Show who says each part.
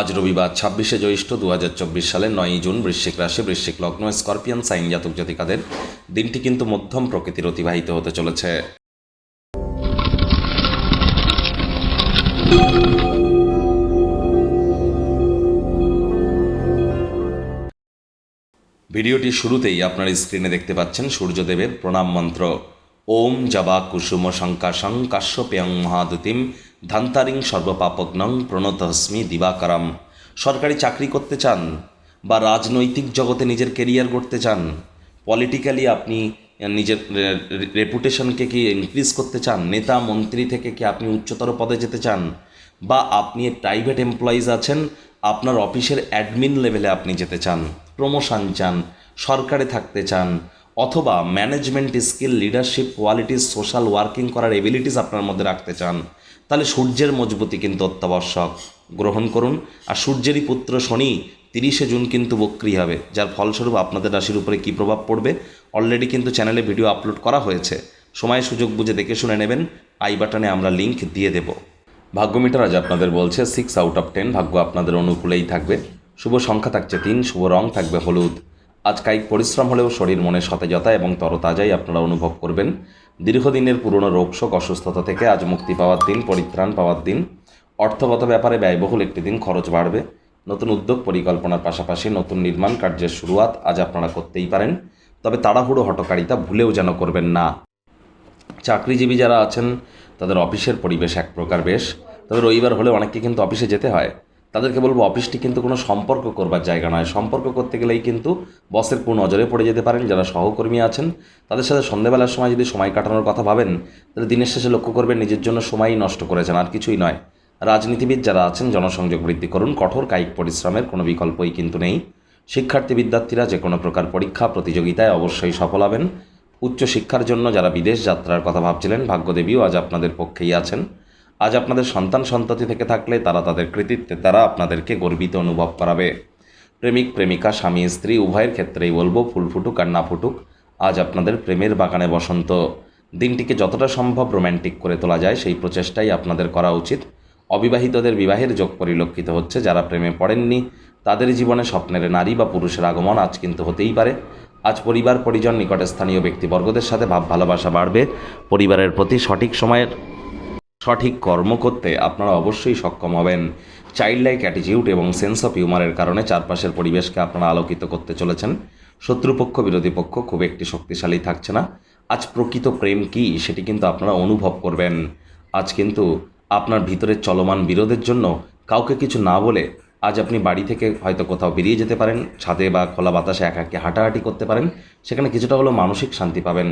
Speaker 1: আজ রবিবার, ছাব্বিশে জ্যৈষ্ঠ দু হাজার চব্বিশ সালের নয়ই জুন, বৃশ্চিক রাশি, বৃশ্চিক লগ্ন, স্করপিয়ান, সাইন জাতক জাতিকাদের দিনটি কিন্তু মধ্যম প্রকৃতির অতিবাহিত হতে চলেছে। ভিডিওটি শুরুতেই আপনার স্ক্রিনে দেখতে পাচ্ছেন সূর্যদেবের প্রণাম মন্ত্র। ওম জবা কুসুম শঙ্কাশং কাশ্যপেয়ং মহাদুতিম ধান্তারিং সর্বপাপগ্নং প্রণতহস্মি দিবাকরম। সরকারি চাকরি করতে চান বা রাজনৈতিক জগতে নিজের কেরিয়ার গড়তে চান পলিটিক্যালি আপনি নিজের রেপুটেশনকে কি ইনক্রিজ করতে চান, নেতা, মন্ত্রী থেকে কি আপনি উচ্চতর পদে যেতে চান, বা আপনি প্রাইভেট এমপ্লয়িজ আছেন, আপনার অফিসের অ্যাডমিন লেভেলে আপনি যেতে চান প্রমোশন চান, সরকারে থাকতে চান অথবা management skill leadership qualities social working করার এবিলিটিস আপনার মধ্যে রাখতে চান, তাহলে সূর্যের মজবুতি কিন্তু অত্যাবশ্যক। গ্রহণ করুন। আর সূর্যেরই পুত্র শনি তিরিশে জুন কিন্তু বক্রি হবে, যার ফলস্বরূপ আপনাদের রাশির উপরে কী প্রভাব পড়বে? অলরেডি কিন্তু চ্যানেলে ভিডিও আপলোড করা হয়েছে। সময় সুযোগ বুঝে দেখে শুনে নেবেন। আই বাটনে আমরা লিংক দিয়ে দেব। ভাগ্যমিটার আজ আপনাদের বলছে সিক্স আউট অফ টেন ভাগ্য আপনাদের অনুকূলেই থাকবে। শুভ সংখ্যা থাকছে তিন, শুভ রং থাকবে হলুদ। আজ কায়িক পরিশ্রম হলেও শরীর মনে সতেজতা এবং তরতাজাই আপনারা অনুভব করবেন। দীর্ঘদিনের পুরনো রোগশোক অসুস্থতা থেকে আজ মুক্তি পাওয়ার দিন, পরিত্রাণ পাওয়ার দিন। অর্থগত ব্যাপারে ব্যয়বহুল একটি দিন, খরচ বাড়বে। নতুন উদ্যোগ পরিকল্পনার পাশাপাশি নতুন নির্মাণ কার্যের শুরুয়াত আজ আপনারা করতেই পারেন। তবে তাড়াহুড়ো, হটকারিতা ভুলেও যেন করবেন না। চাকরিজীবী যারা আছেন, তাদের অফিসের পরিবেশ এক প্রকার বেশ। তবে রবিবার হলে অনেককে কিন্তু অফিসে যেতে হয়। তাদেরকে বলব অফিসটি কিন্তু কোনো সম্পর্ক করবার জায়গা নয়। সম্পর্ক করতে গেলেই কিন্তু বসের কোন নজরে পড়ে যেতে পারেন যারা সহকর্মী আছেন। তাদের সাথে সন্ধ্যেবেলার সময় যদি সময় কাটানোর কথা ভাবেন, তাহলে দিনের শেষে লক্ষ্য করবেন নিজের জন্য সময়ই নষ্ট করেছেন, আর কিছুই নয়। রাজনীতিবিদ যারা আছেন, জনসংযোগ বৃদ্ধি করুন। কঠোর কায়িক পরিশ্রমের কোনো বিকল্পই কিন্তু নেই। শিক্ষার্থী, বিদ্যার্থীরা যে কোনো প্রকার পরীক্ষা, প্রতিযোগিতায় অবশ্যই সফল হবেন। উচ্চশিক্ষার জন্য যারা বিদেশ যাত্রার কথা ভাবছিলেন, ভাগ্যদেবীও আজ আপনাদের পক্ষেই আছেন। আজ আপনাদের সন্তান সন্ততি থেকে থাকলে তারা তাদের কৃতিত্বে, তারা আপনাদেরকে গর্বিত অনুভব করাবে। প্রেমিক, প্রেমিকা, স্বামী, স্ত্রী, উভয়ের ক্ষেত্রেই বলব, ফুল ফুটুক আর না ফুটুক, আজ আপনাদের প্রেমের বাগানে বসন্ত। দিনটিকে যতটা সম্ভব রোম্যান্টিক করে তোলা যায়, সেই প্রচেষ্টাই আপনাদের করা উচিত। অবিবাহিতদের বিবাহের যোগ পরিলক্ষিত হচ্ছে, যারা প্রেমে পড়েননি, তাদের জীবনে স্বপ্নের নারী বা পুরুষের আগমন আজ কিন্তু হতেই পারে। আজ পরিবার, পরিজন নিকটে স্থানীয় ব্যক্তিবর্গদের সাথে ভাব ভালোবাসা বাড়বে। পরিবারের প্রতি সঠিক সময়ের সঠিক কর্ম করতে আপনারা অবশ্যই সক্ষম হবেন। চাইল্ড লাইক অ্যাটিটিউড এবং সেন্স অফ হিউমারের কারণে চারপাশের পরিবেশকে আপনারা আলোকিত করতে চলেছেন। শত্রুপক্ষ, বিরোধী পক্ষ খুব একটি শক্তিশালী থাকছে না। আজ প্রকৃত প্রেম কী সেটি কিন্তু আপনারা অনুভব করবেন। আজ কিন্তু আপনার ভিতরের চলমান বিরোধের জন্য কাউকে কিছু না বলে আজ আপনি বাড়ি থেকে হয়তো কোথাও বেরিয়ে যেতে পারেন, ছাদে বা খোলা বাতাসে একাকে হাঁটাহাঁটি করতে পারেন, সেখানে কিছুটা হলেও মানসিক শান্তি পাবেন।